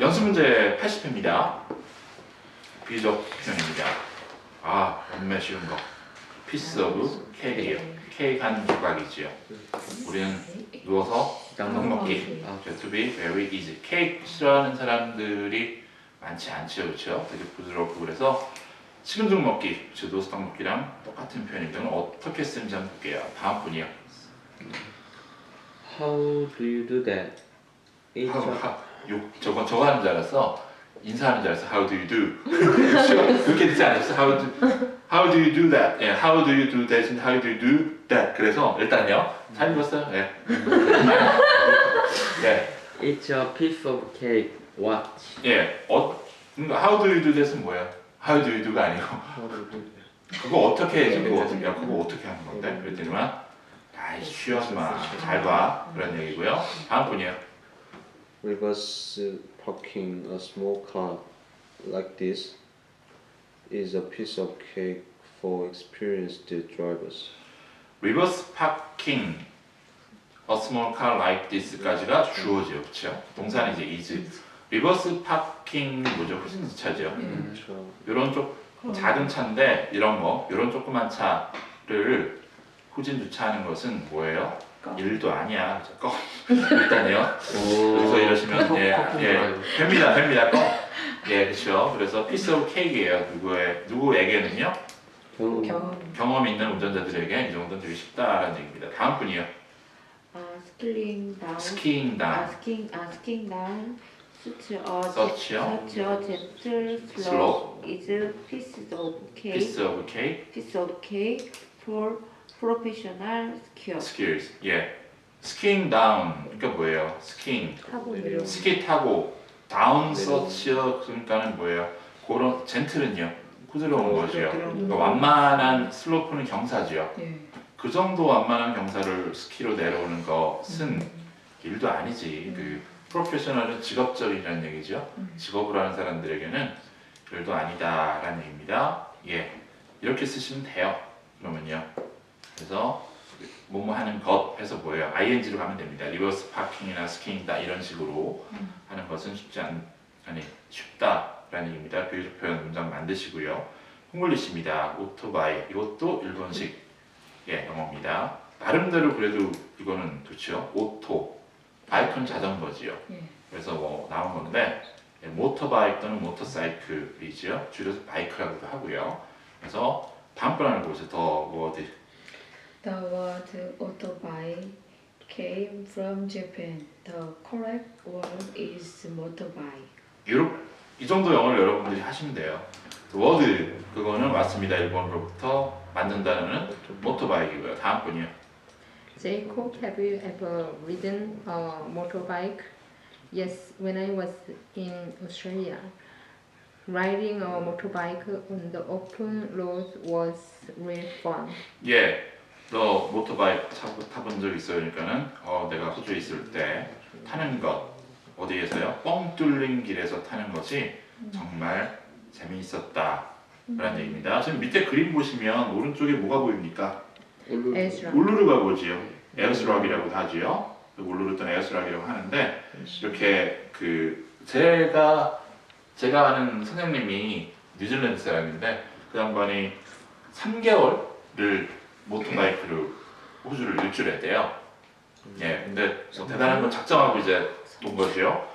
연습 문제 80회입니다. 비적 표현입니다. 아, 엄매 쉬운 거. 피스 오브 케이크예요. 케이크 한 조각이지요. 우리는 누워서 떡 먹기. 아, to be very easy. 케이크 싫어하는 사람들이 많지 않죠, 그렇죠? 되게 부드럽고 그래서 식은 먹기, 즉 누워서 떡 먹기랑 똑같은. 그럼 어떻게 쓰는지 한번 볼게요. 다음 분이요. How do you do that? A, 하, 욕, 저거 저거 하는 줄 알았어. 인사하는 줄 알았어. How do you do? 그렇게 듣지 않았어. How do How do you do that? 예, How do you do that? How do you do that? 그래서 일단요. 잘 읽었어요. 예. 예. it's a piece of cake. What? 예. 어, 그러니까 How do you do that은 뭐예요? How do you do가 아니고 that? 그거 어떻게 해야지 그거 어떻게 야 그거 어떻게 하는 건데? 그랬더니만 아이 쉬워서 마잘 봐. 그런 얘기고요. 다음 분이요. Reverse parking a small car like this is a piece of cake for experienced drivers. 리버스 파킹 a small car like this까지가 주어지요, 그렇죠? 동사는 이제 is. 리버스 파킹 뭐죠? 후진차죠. 그렇죠. 이런 쪽 작은 차인데 이런 거, 이런 조그만 차를 후진 주차하는 것은 뭐예요? 일도 아니야. 껌. 일단요. 그래서 이러시면 예, 예, 됩니다, 됩니다. 껌. 예, 그렇죠. 그래서 piece of cake예요. 누구의 누구에게는요? 경험. 경험 있는 운전자들에게 이 정도는 되게 쉽다라는 얘기입니다. 다음 분이요. 아, 스킬링 다운. 스키잉 아, 다 스킹, 아, 스킹 다운. 수치 어, 서치요. such a gentle Slope. slope is piece of cake, piece of cake piece of cake for professional skill. skills. 예. 다운. 그러니까 뭐예요? 스키잉. 타고 내려. 내려. 스키 타고 다운 서치어 그러니까는 뭐예요? 그런 젠틀은요. 부드러운 거죠. 그러니까 완만한 슬로프는 경사지요. 예. 그 정도 완만한 경사를 스키로 내려오는 것은 일도 아니지. 그 프로페셔널은 직업적이라는 얘기죠. 직업을 하는 사람들에게는 일도 아니다라는 얘기입니다. 예, 이렇게 쓰시면 돼요. 그러면요. 그래서 뭐뭐 하는 것 해서 뭐예요? ing로 가면 됩니다. 리버스 파킹이나 스키잉다 이런 식으로 하는 것은 쉽지 않 아니 쉽다라는 얘기입니다. 비유적 표현 문장 만드시고요. 홍글리시입니다. 오토바이 이것도 일본식 예 영어입니다. 나름대로 그래도 이거는 좋죠. 오토 바이크는 자전거지요. 예. 그래서 뭐 나온 건데 예, 모터바이크 또는 모터사이클이지요. 줄여서 바이크라고도 하고요. 그래서 다음 번 하는 곳에 더 워드 The word autobike came from Japan. The correct word is motorbike. 유럽 이 정도 영어를 여러분들이 하시면 돼요. 워드 그거는 왔습니다. 일본으로부터 만든 단어는 모터바이크고요. 다음 분이요. Jacob, have you ever ridden a motorbike? Yes, when I was in Australia. Riding a motorbike on the open road was real fun. 예, 너 모터바이크 타고 타본 적 있어요? 그러니까는 어, 내가 호주에 있을 때 타는 것 어디에서요? 뻥 뚫린 길에서 타는 것이 정말 재미있었다. 라는 얘기입니다. 지금 밑에 그림 보시면 오른쪽에 뭐가 보입니까? Ezra. 울루루가 보지요. 에어스락이라고도 하지요. 울루루 또는 에어스락이라고 하는데 이렇게 그 제가 제가 아는 선생님이 뉴질랜드 사람인데 그 양반이 3개월을 모토바이크로 호주를 일주했대요. 예, 근데 뭐 대단한 건 작정하고 이제 온 거죠.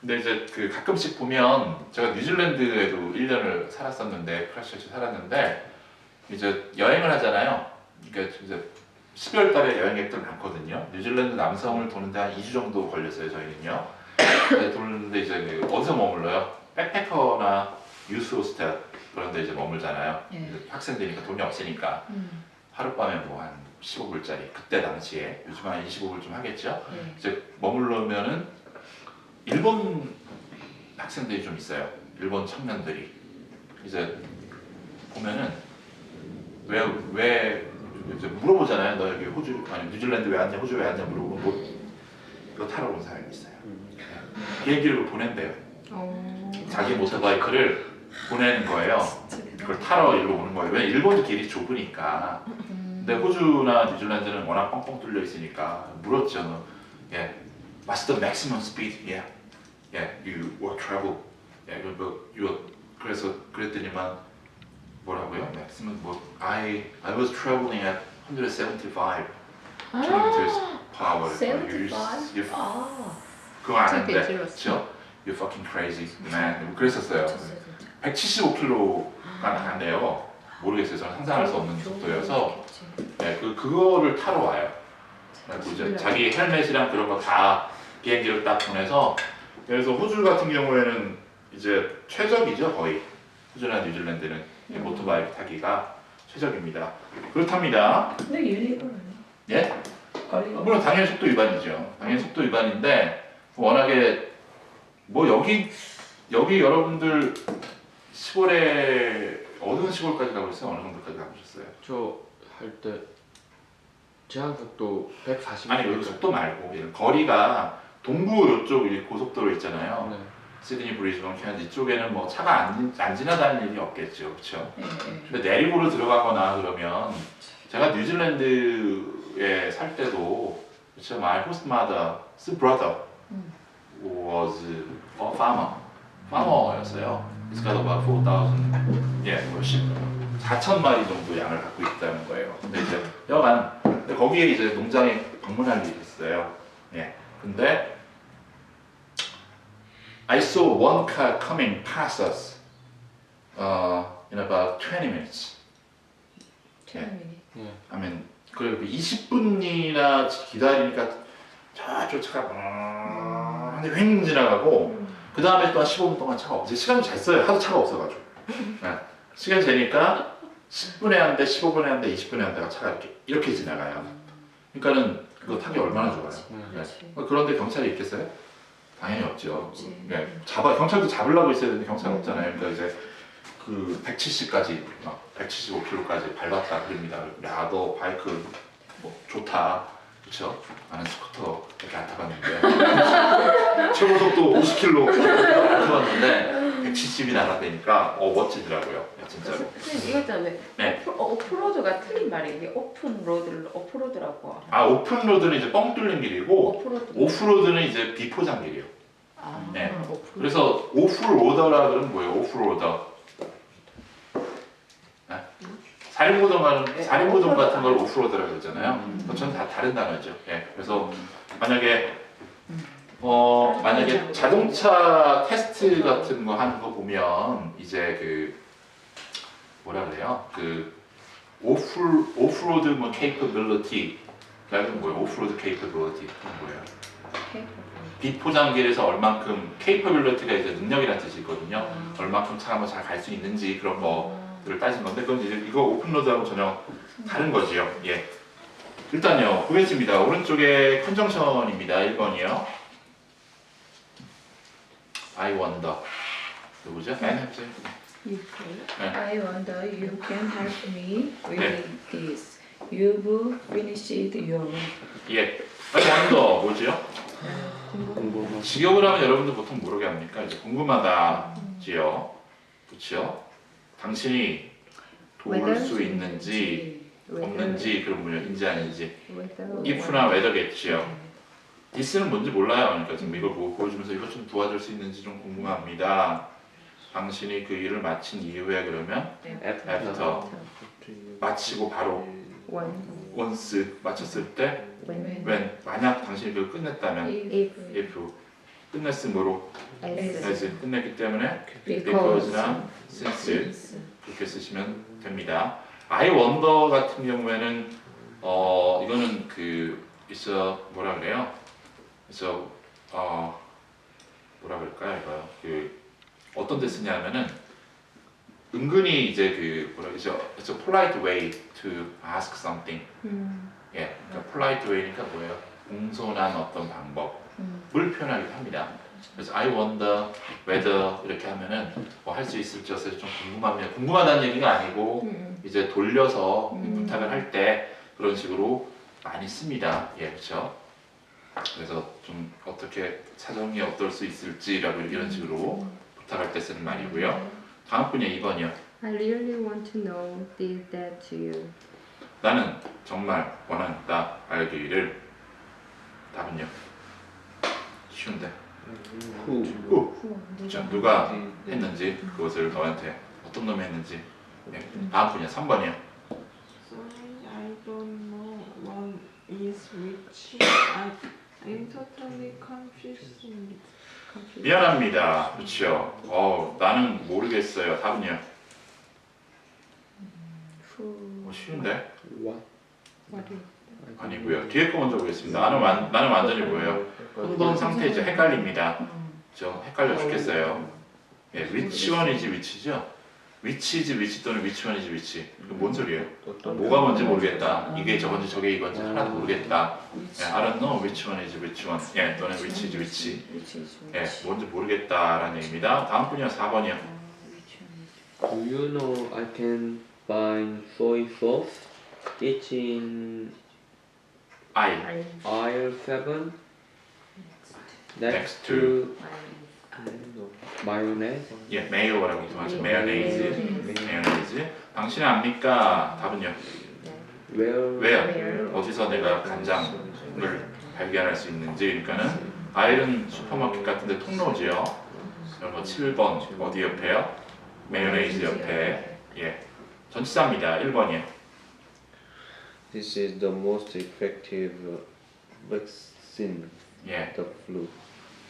근데 이제 그 가끔씩 보면 제가 뉴질랜드에도 1년을 살았었는데 크라이스처치 살았는데 이제 여행을 하잖아요. 그러니까 이제 12월 달에 여행객들 많거든요. 뉴질랜드 남성을 도는데 한 2주 정도 걸렸어요, 저희는요. 근데 도는데 이제 그 어디서 머물러요? 백패커나 유스 호스텔 그런 데 이제 머물잖아요. 예. 학생들이니까 돈이 없으니까 음. 하룻밤에 뭐 한 15불짜리 그때 당시에 요즘 한 25불 좀 하겠죠. 예. 이제 머물러면은 일본 학생들이 좀 있어요. 일본 청년들이 이제 보면은 왜 왜 이제 물어보잖아요. 너 여기 호주 아니 뉴질랜드 왜 왔냐, 호주 왜 왔냐 물어보고 뭐 이거 타러 온 사람이 있어요. 비행기를 보낸대요. Oh. 자기 모터바이크를 보내는 거예요. 그걸 타러 일로 오는 거예요. 왜 일본도 길이 좁으니까. 근데 호주나 뉴질랜드는 워낙 뻥뻥 뚫려 있으니까 물었죠. 너, 예, what's the maximum speed? Yeah. 예, you were travel. 예, 그 뭐, you 그래서 그랬더니만 뭐라고요? maximum 뭐 I I was traveling at 175 kilometers per hour. You, 75? you, 아, 그거 아는데, 그렇죠? You fucking crazy man. 뭐 그랬었어요. 미쳤어요, 진짜. 175km 가 나간대요. 모르겠어요. 저는 상상할 수 없는 속도여서. 네, 그 그거를 타러 와요. 그리고 이제 자기 헬멧이랑 그런 거 다 비행기로 딱 보내서 그래서 호주 같은 경우에는 이제 최적이죠 거의 호주나 뉴질랜드는 이 모토바이크 타기가 최적입니다. 그렇답니다. 근데 아니야? 예? 걸리고. 물론 당연히 속도 위반이죠. 당연히 속도 위반인데 워낙에 뭐 여기 여기 여러분들 시골에 어느 시골까지 가보셨어요? 어느 정도까지 가보셨어요? 저 할 때 제한 속도 140. 아니 여기 속도 말고 거리가 동부 이쪽 이 고속도로 있잖아요. 네. 시드니 브리즈번 캐나다 이쪽에는 뭐 차가 안, 안 지나다니는 일이 없겠죠, 그렇죠? 근데 내륙으로 들어가거나 그러면 제가 뉴질랜드에 살 때도 그렇죠, my host mother's brother 음. was a farmer, farmer였어요. He's got about 4,000, 예, 뭐 10, 4천 마리 정도 양을 갖고 있다는 거예요. 근데 이제 여간 근데 거기에 이제 농장에 방문할 일이 있어요. 예, 근데 I saw one car coming past us uh, in about 20 minutes. 최민이. I mean, 그래 20분이나 기다리니까 저쪽 차가 막 한데 횡 지나가고 그 다음에 또 한 15분 동안 차가 없어. 시간이 잘 써요. 하도 차가 없어가지고. 네. 시간 재니까 10분에 한 대, 15분에 한 대, 20분에 한 대가 차가 이렇게 이렇게 지나가요. 그러니까는 그거 타기 얼마나 좋아요. 네. 그렇지. 그런데 경찰이 있겠어요? 당연히 없죠. 네, 잡아 경찰도 잡으려고 있어야 되는데 경찰 없잖아요. 그러니까 이제 그 170까지 막 175km까지 밟았다 그럽니다. 야 너 바이크 뭐 좋다, 그렇죠? 나는 스쿠터 그렇게 안 타봤는데 50km 안 타봤는데 170이 나간다니까 어 멋지더라고요. 야, 진짜로. 선생님 이거 있잖아요. 네. 오프, 어, 오프로드가 틀린 말이에요. 이게 오픈 로드를 오프로드라고. 아 오픈로드는 이제 뻥 뚫린 길이고 오프로드. 오프로드 는 이제 비포장 길이에요. 아, 네. 오프로드. 그래서 오프로더라 그러면 뭐예요? 오프로더. 네? 사륜구동 네, 사륜구동. 같은 걸 오프로더라고 그러잖아요. 음. 그건 전다 다른 단어죠. 예. 그래서 만약에 어 만약에 자동차 테스트 같은 거 하는 거 보면 이제 그 뭐라 그래요? 그 오프 오프로드 뭐 capability 그러니까 뭐예요? 오프로드 그건 뭐예요? 비포장길에서 얼만큼 capability가 이제 능력이라는 뜻이 있거든요. 얼만큼 차가 뭐 잘 갈 수 있는지 그런 거들을 따진 건데 그건 이제 이거 오픈로드하고 전혀 다른 거지요. 예. 일단요 보겠습니다. 오른쪽에 컨정션입니다. 1번이요. I wonder. 누구죠? N 해보세요. 네. I wonder you can help me with 네. this. You've finished your 예. I wonder 뭐지요? 궁금한. 직역을 하면 여러분들 보통 모르게 합니까? 이제 궁금하다지요. 그렇죠? 당신이 도울 수 있는지 없는지 그런 분야 인지 아닌지 if나 whether겠지요. This는 뭔지 몰라요. 그러니까 지금 이걸 보고 보여주면서 이것 좀 도와줄 수 있는지 좀 궁금합니다. 당신이 그 일을 마친 이후에 그러면 after. 마치고 바로 once 마쳤을 때 when. When. 만약 당신이 그걸 끝냈다면 if. If. 끝냈으므로 as. As. 끝냈기 때문에 because. Because나 since. 그렇게 쓰시면 됩니다. I wonder 같은 경우에는 어 이거는 그 있어 뭐라 그래요? 그래서 어 뭐라 그럴까요 이거 그 어떤 데 쓰냐면은 은근히 이제 그 뭐라 그러죠? It's a polite way to ask something. 예, 그러니까 polite way니까 뭐예요? 공손한 어떤 방법을 표현하기도 합니다. 그래서 I wonder whether 이렇게 하면은 뭐 할 수 있을지 없을지 좀 궁금합니다. 궁금하다는 얘기가 아니고 이제 돌려서 음. 부탁을 할 때 그런 식으로 많이 씁니다. 예, 그렇죠. 그래서 좀 어떻게 사정이 어떨 수 있을지라고 이런 식으로 부탁할 때 쓰는 말이고요. 다음 분이 2번이요. I really want to know this that to you 나는 정말 원한다 알기를 답은요. 쉬운데 Who? 자, 누가 했는지 그것을 너한테 어떤 놈이 했는지 예. 다음 분이요 3번이요 Sorry, I don't know one is which. I I'm totally confused. 미안합니다. 그렇죠. 어 나는 모르겠어요. 답은요? 어, 쉬운데? What? 아니고요. 뒤에 거 먼저 보겠습니다. 나는, 완, 나는 완전히 뭐예요? 혼돈 상태이죠. 헷갈립니다. 저 헷갈려 죽겠어요. 예, which one이지 which죠 which is which 또는 which one이지 which 이거 뭔 소리예요 뭐가 뭔지 모르겠다. 이게 저건지 저게 이건지 하나도 모르겠다. 예, I don't know which one is which one. 예, 또는 which is which. 예, 뭔지 모르겠다라는 얘기입니다. 다음 분이요, 4번이요. Do you know I can find soy sauce? It's in I aisle 7 Next next to- to mayonnaise. 예, 메요라고 하죠. 메요네이즈. 메요네이즈. 당신은 압니까? 답은요. Where? 왜요? 어디서 내가 간장을 발견할 수 있는지. 그러니까는 아일은 슈퍼마켓 같은데 통로지요. 그럼 뭐 7번 어디 옆에요? 메요네이즈 옆에. 예. 전치사입니다. 1번이요. This is the most effective vaccine, 예. the flu.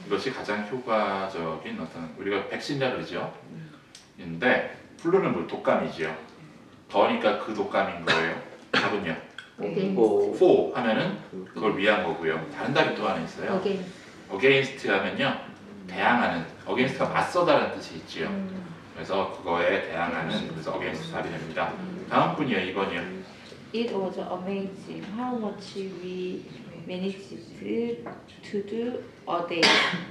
이것이 가장 효과적인 어떤 우리가 백신이라 그러죠. 인데 플루는 뭐 독감이지요. 더니까 그 독감인 거예요. 답은요. For 하면은 그걸 위한 거고요. 다른 답이 또 하나 있어요. Against. against 하면요. 대항하는 against가 맞서다라는 뜻이 있지요. 그래서 그거에 대항하는 그래서 against 답이 됩니다. 다음 분이요. 2번이요. It was amazing how much we managed to do a day.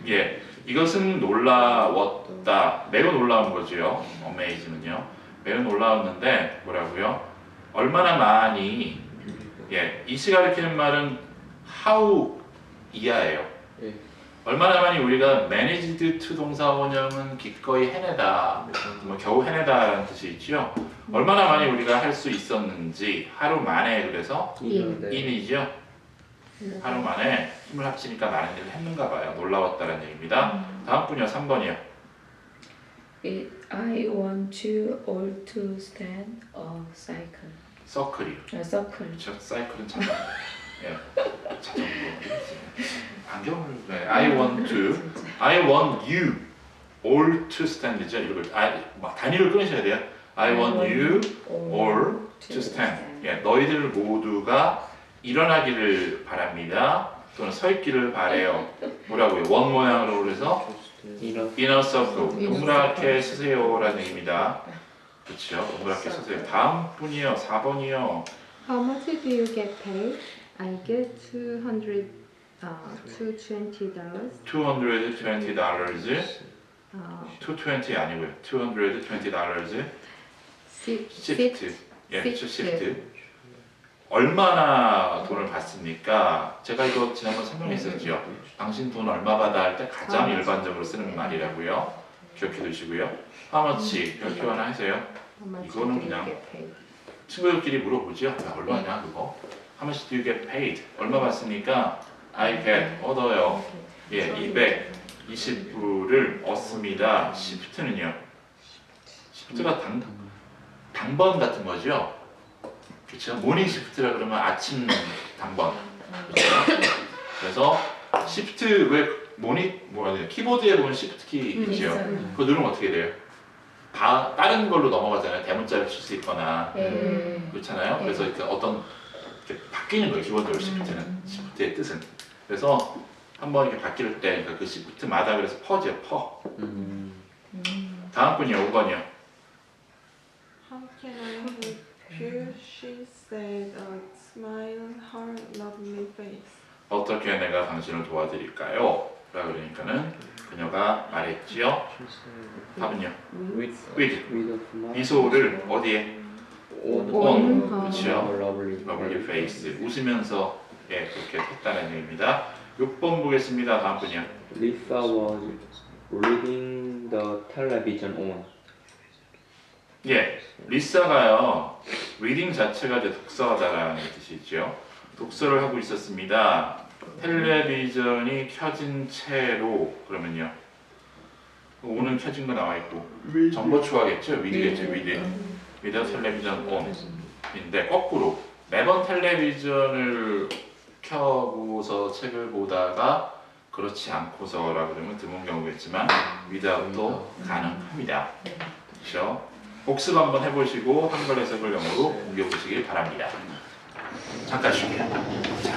예, 이것은 놀라웠다. 매우 놀라운 거지요. 어메이즈는요. 매우 놀라웠는데 뭐라고요? 얼마나 많이 예, 이시가 가리키는 말은 how 이하예요. 예. 얼마나 많이 우리가 managed to 동사 원형은 기꺼이 해내다, 뭐 겨우 해내다라는 뜻이 있죠. 얼마나 많이 우리가 할 수 있었는지 하루 만에 그래서 인이죠. 하루 만에 힘을 합치니까 많은 일을 했는가 봐요. 놀라웠다는 얘기입니다. 다음 분이요, 3번이요. It, I want you all to stand a cycle, 서클이요. a circle. 저 사이클은 자전거. 예, 자전거. 안경을 네. I want to, I want you all to stand이죠. 이걸 아, 막 단위를 끊으셔야 돼요. I want you all to stand. 예, 너희들 모두가 일어나기를 바랍니다. 또는 서 있기를 바래요. 뭐라고요? 원 모양으로 그래서 inner inner circle 동그랗게 쓰세요라는 얘기입니다. 그렇죠? 동그랗게 쓰세요. 다음 분이요. 4번이요. How much do you get paid? I get 200, uh, 220 dollars. 220 dollars. Uh, 220 아니고요. 220 dollars. sit, 시프트. 예, shift. 얼마나 돈을 받습니까? 제가 이거 지난번 설명했었죠. 당신 돈 얼마 받아 할 때 가장 아, 일반적으로 쓰는 말이라고요. 기억해 두시고요. 하마치 별표 하나 하세요. How 이거는 그냥? 친구들끼리 물어보죠. 야, 얼마냐 그거? How much do you get paid? 얼마 받습니까? I get 얻어요. 예, 220불을 얻습니다. 시프트는요. 시프트가 당 당번 같은 거죠. 그렇죠? 모닝 시프트라 그러면 아침 당번. 그렇죠? 그래서 시프트 왜 모니 뭐라 해야? 키보드에 보면 시프트 키 있죠. 그거 누르면 어떻게 돼요? 다 다른 걸로 넘어가잖아요. 대문자를 칠 수 있거나 예. 그렇잖아요. 그래서 이렇게 어떤 이렇게 바뀌는 거예요. 기본적으로 시프트는 시프트의 뜻은. 그래서 한번 이렇게 바뀔 때 그러니까 그 시프트마다 그래서 퍼죠. 퍼. mm, 다음 분이요. 5번이요. You? She said, uh, smile her lovely face. 어떻게 내가 당신을 도와드릴까요? 라 그러니까는 그녀가 말했지요. 답은요. with with with a smile 미소를 어디에? on on. a 그렇죠. lovely 페이스 웃으면서 예 그렇게 했다는 얘기입니다. 6번 보겠습니다. 다음 분이요. Lisa was reading the television on 예, 리사가요. 리딩 자체가 이제 독서하다라는 뜻이죠. 독서를 하고 있었습니다. 텔레비전이 켜진 채로 그러면요. 오는 켜진 거 나와 있고 정보 추가겠죠? 위드겠죠? 위드. 위드 텔레비전 온인데 거꾸로 매번 텔레비전을 켜고서 책을 보다가 그렇지 않고서라 그러면 드문 경우겠지만 위드아웃도 가능합니다. 그렇죠? 복습 한번 해보시고 한글 해석을 영어로 옮겨보시길 바랍니다. 잠깐 쉴게요.